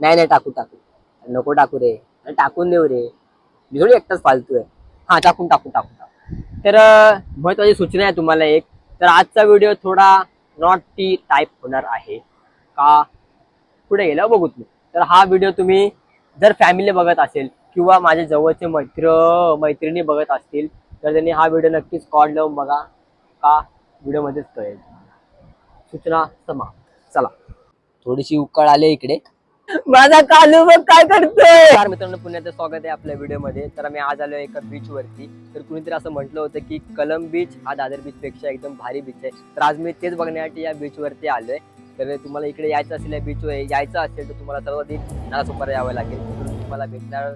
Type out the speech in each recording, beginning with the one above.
नाही नाही टाकू टाकू. नको टाकू रे. टाकून देऊ रे. मी थोडी एकटाच फालतू आहे. हा टाकून टाकू टाकू टाकू तर महत्वाची सूचना आहे तुम्हाला एक. तर आजचा व्हिडिओ थोडा नॉट टी टाईप होणार आहे. का? पुढे गेलं बघू तुम्ही. तर हा व्हिडिओ तुम्ही जर फॅमिली बघत असेल किंवा माझ्या जवळचे मैत्र मैत्रिणी बघत असतील तर त्यांनी हा व्हिडिओ नक्कीच कॉल लावून बघा. का? व्हिडिओमध्येच कळेल. सूचना समा चला. थोडीशी उकळ आले इकडे. माझा कालू बघ काय करतोय? चार मित्रांनो पुण्याचं स्वागत आहे आपल्या व्हिडिओमध्ये. तर आम्ही आज आलो एका बीच वरती. तर कुणीतरी असं म्हटलं होतं की कलम बीच हा दादर बीच पेक्षा एकदम भारी बीच आहे. तर आज मी तेच बघण्यासाठी या बीच वरती आलोय. तर तुम्हाला इकडे यायचं असेल या बीच यायचं असेल तर तुम्हाला सर्वाधिक नालासोपारा यावं लागेल. तुम्हाला भेटणार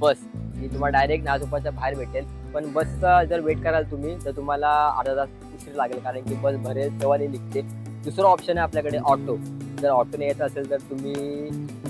बस. ही तुम्हाला डायरेक्ट नालासोपाच्या बाहेर भेटेल. पण बसचा जर वेट कराल तुम्ही तर तुम्हाला अर्धा तास उशीर लागेल. कारण की बस भरेल तेव्हा निघते दुसरं ऑप्शन आहे आपल्याकडे ऑटो जर ऑटोने यायचं असेल तर तुम्ही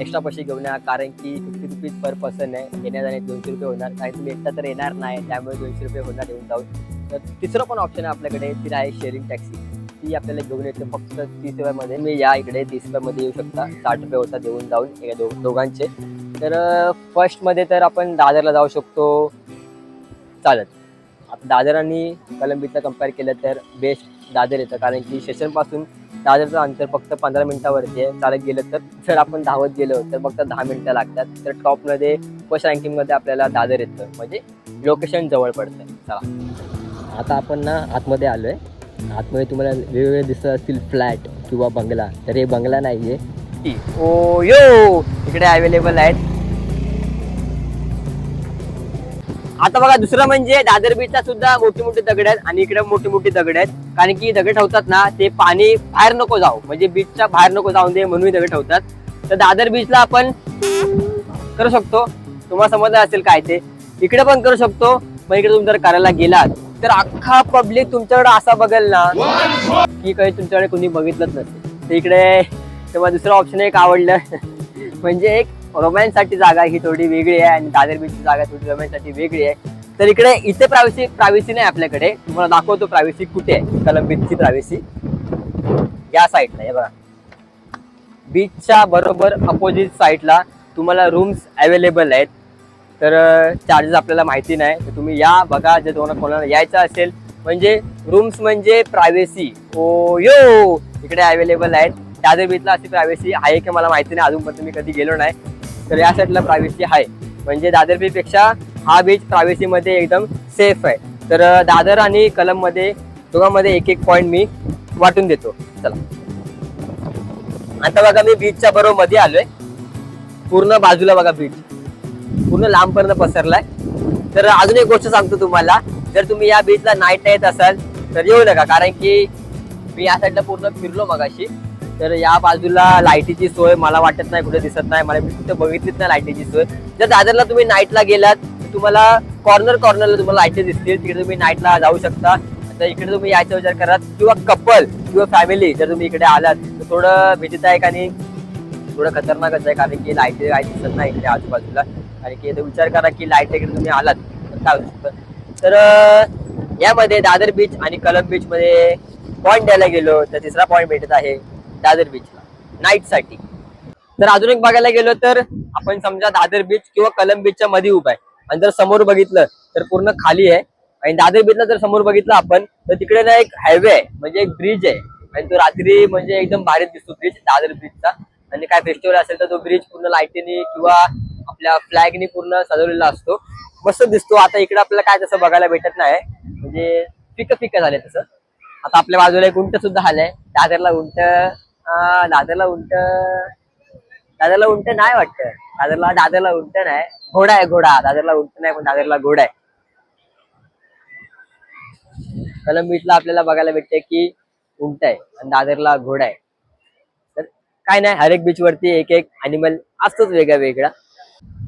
एक्स्ट्रा पैसे घेऊन या कारण की फिफ्टी रुपीज पर पर्सन आहे. येण्या दोनशे रुपये होणार. आणि तुम्ही एकटा तर येणार नाही त्यामुळे दोनशे रुपये होणार येऊन जाऊन. तर तिसरं पण ऑप्शन आहे आपल्याकडे ती आहे शेअरिंग टॅक्सी ती आपल्याला घेऊन येते फक्त तीस रुपयामध्ये मी या इकडे तीस रुपयामध्ये येऊ शकता. साठ रुपये होतात देऊन जाऊन एका दो दोघांचे. तर फर्स्टमध्ये तर आपण दादरला जाऊ शकतो. चालत. आता दादर आणि कलंबीचं कंपेअर केलं तर बेस्ट दादर येतं. कारण की सेशनपासून दादरचं अंतर फक्त पंधरा मिनिटावरती आहे. चालत गेलं तर जर आपण धावत गेलो तर फक्त दहा मिनिटं लागतात. तर टॉपमध्ये फर्स्ट रँकिंगमध्ये आपल्याला दादर येतं. म्हणजे लोकेशन जवळ पडतं. चला. आता आपण ना आतमध्ये आलो आहे आतमध्ये तुम्हाला वेगवेगळे दिसत असतील फ्लॅट किंवा बंगला. तर हे बंगला नाही आहे ओ यो! इकडे अवेलेबल आहेत. आता बघा दुसरं म्हणजे दादर बीचला सुद्धा मोठी मोठी दगड आहेत आणि इकडे मोठी मोठी दगड आहेत. कारण की दगड ठेवतात ना ते पाणी बाहेर नको जाऊ. म्हणजे बीचच्या बाहेर नको जाऊन दे म्हणून दगड ठेवतात. तर दादर बीचला आपण करू शकतो. तुम्हाला समजलं असेल काय ते. इकडे पण करू शकतो. मग इकडे तुम्ही जर करायला गेलात तर अख्खा पब्लिक तुमच्याकडे असा बघेल ना की काही तुमच्याकडे कोणी बघितलंच नसेल. तर इकडे तेव्हा दुसरं ऑप्शन एक आवडलं. म्हणजे एक रोमॅन्ससाठी जागा ही थोडी वेगळी आहे आणि दादर बीचची जागा थोडी रोमॅन्ससाठी वेगळी आहे. तर इकडे इथे प्रायव्हसी प्रायव्हसी नाही आपल्याकडे. तुम्हाला दाखवतो प्रायव्हसी कुठे आहे. कलम बीचची प्रायव्हसी या साईडला आहे बघा. बीचच्या बरोबर अपोजिट साईडला तुम्हाला रूम्स अवेलेबल आहेत. तर चार्जेस आपल्याला माहिती नाही. तर तुम्ही या बघा जर तुम्हाला कोणाला यायचं असेल. म्हणजे रूम्स म्हणजे प्रायव्हसी ओ यो इकडे अवेलेबल आहेत. दादर बीचला अशी प्रायव्हसी आहे की मला माहिती नाही. अजूनपर्यंत मी कधी गेलो नाही. तर या साईडला प्रायव्हसी आहे. म्हणजे दादर बीचपेक्षा हा बीच प्रायव्हसीमध्ये एकदम सेफ आहे. तर दादर आणि कलममध्ये दोघांमध्ये एक एक पॉईंट मी वाटून देतो. चला. आता बघा मी बीचच्या बरोबर मध्ये आलोय. पूर्ण बाजूला बघा बीच पूर्ण लांबपर्यंत पसरलाय. तर अजून एक गोष्ट सांगतो तुम्हाला. जर तुम्ही या बीचला नाईट येत असाल तर येऊ नका. कारण की मी या साईडला पूर्ण फिरलो मगाशी. तर या बाजूला लाईटीची सोय मला वाटत नाही कुठे दिसत नाही. मला कुठे बघितलीच नाही लाईटीची सोय. जर दादरला तुम्ही नाईटला गेलात तर तुम्हाला कॉर्नर कॉर्नरला तुम्हाला लाईटी दिसतील. तिकडे तुम्ही नाईटला जाऊ शकता. तर इकडे तुम्ही यायचा विचार करा किंवा कपल किंवा फॅमिली जर तुम्ही इकडे आलात तर थोडं भीतीदायक आणि थोडं खतरनाकच आहे कारण की लाइट काय दिसत नाही इकडे आजूबाजूला. कारण की विचार करा की लाइट इकडे तुम्ही आलात तर काय होऊ शकतं? तर यामध्ये दादर बीच आणि कलम बीच मध्ये पॉईंट द्यायला गेलो तर तिसरा पॉईंट भेटत आहे. दादर बीचला नाईटसाठी तर अजून एक बघायला गेलो तर आपण समजा दादर बीच किंवा कलम बीचच्या मध्ये उभा आहे. आणि जर समोर बघितलं तर पूर्ण खाली आहे. आणि दादर बीचला जर समोर बघितलं आपण तर तिकडे ना एक हायवे आहे. म्हणजे एक ब्रिज आहे. आणि तो रात्री म्हणजे एकदम भारी दिसतो ब्रिज दादर ब्रिजचा आणि काय फेस्टिवल असेल तर तो ब्रिज पूर्ण लाईटीने किंवा आपल्या फ्लॅगनी पूर्ण सजवलेला असतो. मस्त दिसतो. आता इकडे आपल्याला काय तसं बघायला भेटत नाही. म्हणजे फिक फिक झाले तसं. आता आपल्या बाजूला एक उंट सुद्धा आलंय. दादरला उंट अं, दादरला उंट दादरला उंट नाही वाटतं. दादरला दादरला उंट नाही. घोडा आहे घोडा. दादरला उंट नाही पण दादरला घोडा आहे. कलम बीचला आपल्याला बघायला भेटते की उंट आहे आणि दादरला घोडा आहे. तर काय नाही हर एक बीच वरती एक एक अॅनिमल असतोच वेगळा वेगळा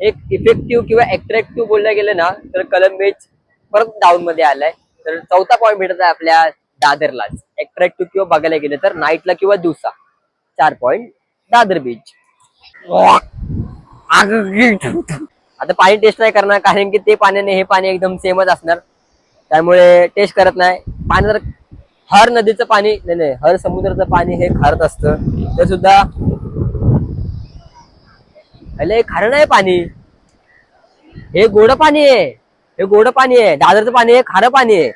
एक इफेक्टिव्ह किंवा अट्रॅक्टिव्ह बोललं गेलं ना तर कलम बीच परत डाऊन मध्ये आलाय. तर चौथा पॉईंट भेटत आहे आपल्या दादरलाच. अट्रॅक्टिव्ह किंवा बघायला गेलं तर नाईटला किंवा दिवसा. चार पॉईंट दादर बीच आता पाणी टेस्ट नाही करणार कारण की ते पाण्याने हे पाणी एकदम सेमच असणार. त्यामुळे टेस्ट करत नाही. पाणी जर हर नदीचं पाणी नाही नाही हर समुद्राचं पाणी हे खारत असतं. ते सुद्धा अरे खारं नाही पाणी. हे गोड पाणी आहे. हे गोड पाणी आहे. दादरचं पाणी आहे खारं पाणी आहे.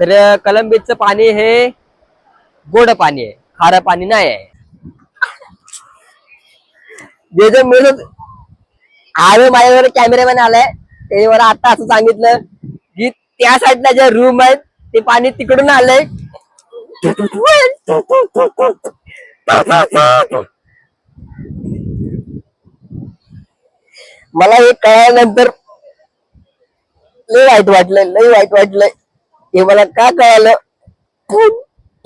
तर कलम बीचचं पाणी हे गोड पाणी आहे. खारं पाणी नाही आहे. जे जे मिळत आम्ही माझ्यावर कॅमेरामॅन आलाय त्याने मला आता असं सांगितलं की त्या साईडला जे रूम आहेत ते पाणी तिकडून आलंय. मला हे कळल्यानंतर लय वाईट वाटलंय लय वाईट वाटलंय हे मला का कळालं?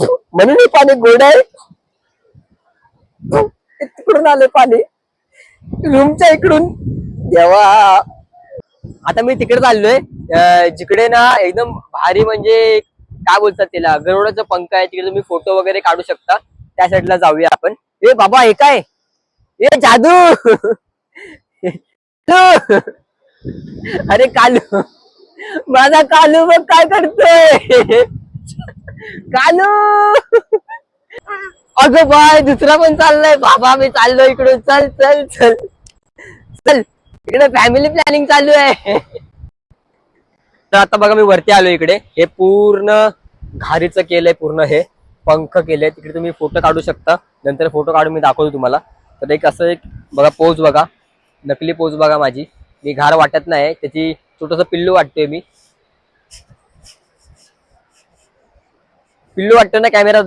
म्हणून हे पाणी गोड आहे. तिकडून आले पाणी. रूमच्या इकडून. देवा. आता मी तिकडे चाललोय. जिकडे ना एकदम भारी म्हणजे काय बोलतात त्याला? गरुडाचं पंख आहे तिकडे तुम्ही फोटो वगैरे काढू शकता. त्या साईडला जाऊया आपण. ए बाबा हे काय? ए जादू! अरे कालू. माझा कालू मग काय करतोय. कालू अगं बाय दुसरा पण चाललाय. बाबा मी चाललो इकडे चल चल चल. चल. इकडे फॅमिली प्लॅनिंग चालू आहे. तर आता बघा मी वरती आलो इकडे. हे पूर्ण घारीचं केलंय पूर्ण हे पंख केले तिकडे तुम्ही फोटो काढू शकता. नंतर फोटो काढून मी दाखवतो तुम्हाला. तर एक असं एक बघा पोज बघा. नकली पोज बघा माझी. मी घार वाटत नाही त्याची छोटस पिल्लू वाटतोय मी. पिल्लू वाटतं ना कॅमेरा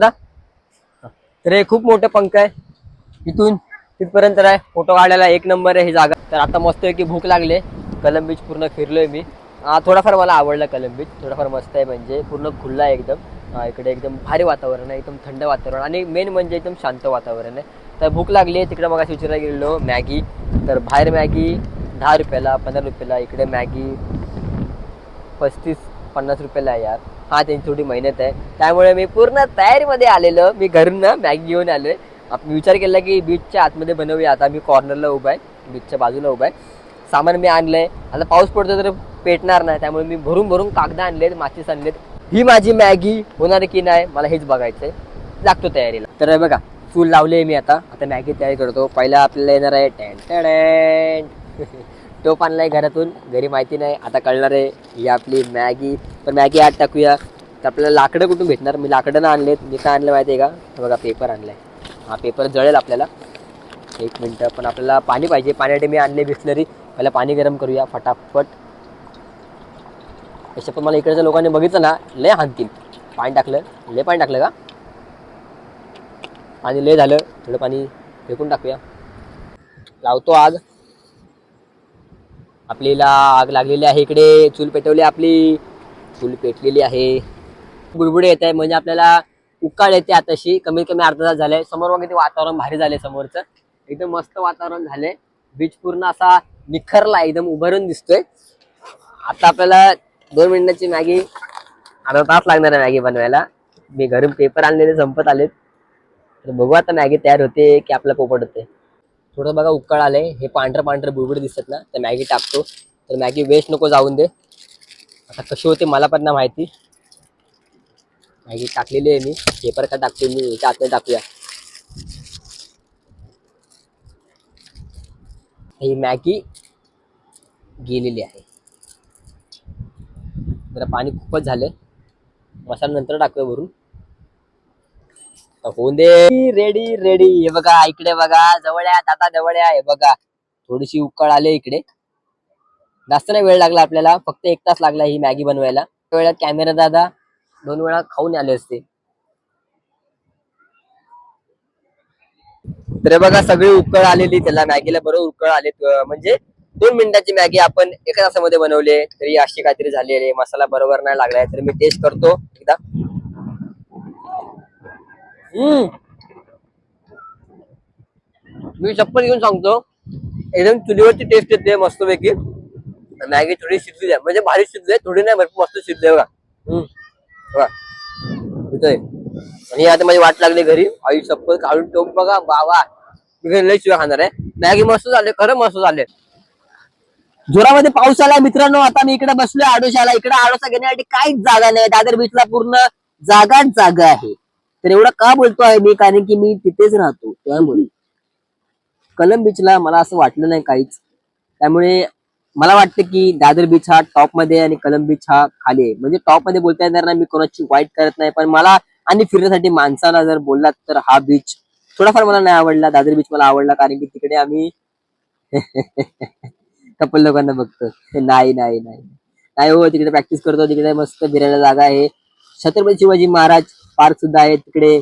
तर हे खूप मोठं पंख आहे. इथून तिथपर्यंत आहे फोटो काढायला एक नंबर आहे ही जागा. तर आता मस्त आहे की भूक लागले कलम बीच पूर्ण फिरलोय मी. थोडाफार मला आवडला कलम बीच. थोडाफार मस्त आहे म्हणजे पूर्ण खुल्ला आहे एकदम. इकडे एकदम भारी वातावरण आहे एकदम थंड वातावरण. आणि मेन म्हणजे एकदम शांत वातावरण आहे. तर भूक लागली आहे तिकडे मग विचारायला गेलेलो मॅगी. तर बाहेर मॅगी दहा रुपयाला पंधरा रुपयाला इकडे मॅगी पस्तीस पन्नास रुपयाला आहे यार. हा त्यांची थोडी मेहनत आहे. त्यामुळे मी पूर्ण तयारीमध्ये आलेलो. मी घरून ना मॅगी घेऊन आलो आहे मी विचार केला की बीचच्या आतमध्ये बनवूया. आता मी कॉर्नरला उभा आहे. बीचच्या बाजूला उभा आहे. सामान मी आणलं आहे आता पाऊस पडतो तर पेटणार नाही. त्यामुळे मी भरून भरून कागद आणलेत माचीस आणलेत. ही माझी मॅगी होणार की नाही मला हेच बघायचंय. लागतो तयारीला. तर बघा चूल लावले मी आता. आता मॅगी तयारी करतो. पहिला आपल्याला येणार आहे टॅन टॅन टोप आणलाय घरातून. घरी माहिती नाही. आता कळणार आहे ही आपली मॅगी तर मॅगी आत टाकूया. तर आपल्याला लाकडं कुठून भेटणार? मी लाकडं ना आणलेत. मी काय आणलं माहिती आहे का बघा पेपर आणलाय. हा पेपर जळेल आपल्याला. एक मिनटं पण आपल्याला पाणी पाहिजे. पाण्यासाठी मी आणले बिस्लरी. पहिला पाणी गरम करूया फटाफट. तसं पण मला इकडच्या लोकांनी बघितलं ना लय हाणतील. पाणी टाकलं. लय पाणी टाकलं का? पाणी लय झालं. थोडं पाणी फेकून टाकूया. लावतो आग. आपल्याला आग लागलेली आहे इकडे. चूल पेटवली आपली. फुल पेटलेली आहे. बुडबुडे येत आहे म्हणजे आपल्याला उकाळ येते आताशी. कमीत कमी अर्धा तास झालाय. समोर बघा ते वातावरण भारी झालंय समोरचं. एकदम मस्त वातावरण झालंय. बीच पूर्ण असा निखरला एकदम उभारून दिसतोय. आता आपल्याला दोन मिनिटाची मॅगी अर्धा तास लागणार आहे मॅगी बनवायला. मी घरून पेपर आणलेले संपत आलेत. तर बघू आता मॅगी तयार होते की आपलं पोपट होते. थोडं बघा उकळ आलंय. हे पांढरं पांढरं बुडबुड दिसत ना तर मॅगी टाकतो. तर मॅगी वेस्ट नको जाऊन दे. आता कशी होते मला पण ना माहिती. माहिती टाकलेली आहे मी. पेपर का टाकतो मी? याच्या आतमध्ये टाकूया. ही मॅगी गेलेली आहे. जरा पाणी खूपच झालं मसाला नंतर टाकूया भरून होऊन दे. रेडी रेडी हे बघा इकडे बघा. जवळ आहे आता जवळ आहे. हे बघा. थोडीशी उकळ आले इकडे. जास्त नाही वेळ लागला आपल्याला फक्त एक तास लागला ही मॅगी बनवायला. त्या वेळात कॅमेरा दादा दोन वेळा खाऊन आले असते. तर बघा सगळी उकळ आलेली त्याला मॅगीला बरोबर उकळ आले. म्हणजे दोन मिनिटाची मॅगी आपण एका तासामध्ये बनवली तरी अशी काहीतरी झाली आहे. मसाला बरोबर नाही लागलाय तर मी टेस्ट करतो एकदा. हम्म. मी शपथ घेऊन सांगतो. एकदम चुलीवरची टेस्ट येते मस्तपैकी. मॅगी थोडी शिजली आहे म्हणजे भारी शिजली आहे थोडी नाही भरपूर मस्त शिजली आहे बघा. आणि आता माझी वाट लागली घरी. आई शपथ काढून टोक बघा. बाबा मी शिवाय खाणार आहे. मॅगी मस्त झाले खरं मस्त झाले जोरामध्ये पाऊस आला मित्रांनो. आता मी इकडे बसलोय आडोशाला. इकडे आडोसा घेण्यासाठी काहीच जागा नाही. दादर बीचला पूर्ण जागाच जागा आहे. तर एवढं का बोलतो आहे मी? कारण की मी तिथेच राहतो. त्यामुळे. कलम बीचला मला असं वाटलं नाही काहीच. त्यामुळे मला वाटतं की दादर बीच हा टॉपमध्ये आणि कलम बीच हा खाली आहे. म्हणजे टॉपमध्ये बोलता येणार नाही मी कोणाची वाईट करत नाही पण मला आणि फिरण्यासाठी माणसाला जर बोललात तर हा बीच थोडाफार मला नाही आवडला दादर बीच मला आवडला कारण की तिकडे आम्ही कपल लोकांना बघतो नाही नाही नाही. नाही हो तिकडे प्रॅक्टिस करतो तिकडे मस्त फिरायला जागा आहे. छत्रपती शिवाजी महाराज पार्क सुद्धा आहे तिकडे.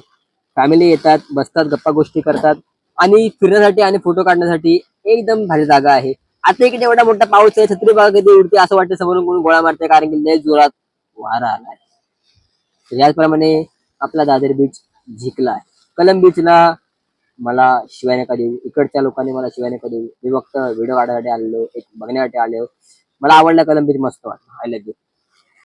फॅमिली येतात बसतात गप्पा गोष्टी करतात. आणि फिरण्यासाठी आणि फोटो काढण्यासाठी एकदम भारी जागा आहे. आता इकडे एवढा मोठा पाऊस आहे छत्री कधी उडते असं वाटतं समोरून कोणी गोळा मारते कारण की लय जोरात वारा आलाय. याचप्रमाणे आपला दादर बीच जिंकला कलम बीचला मला शिवाय नका देऊ इकडच्या लोकांनी मला शिवाय देऊ मी फक्त व्हिडिओ काढायसाठी आलेलो एक बघण्यासाठी आलो. मला आवडला कलम बीच मस्त वाटलं. I love you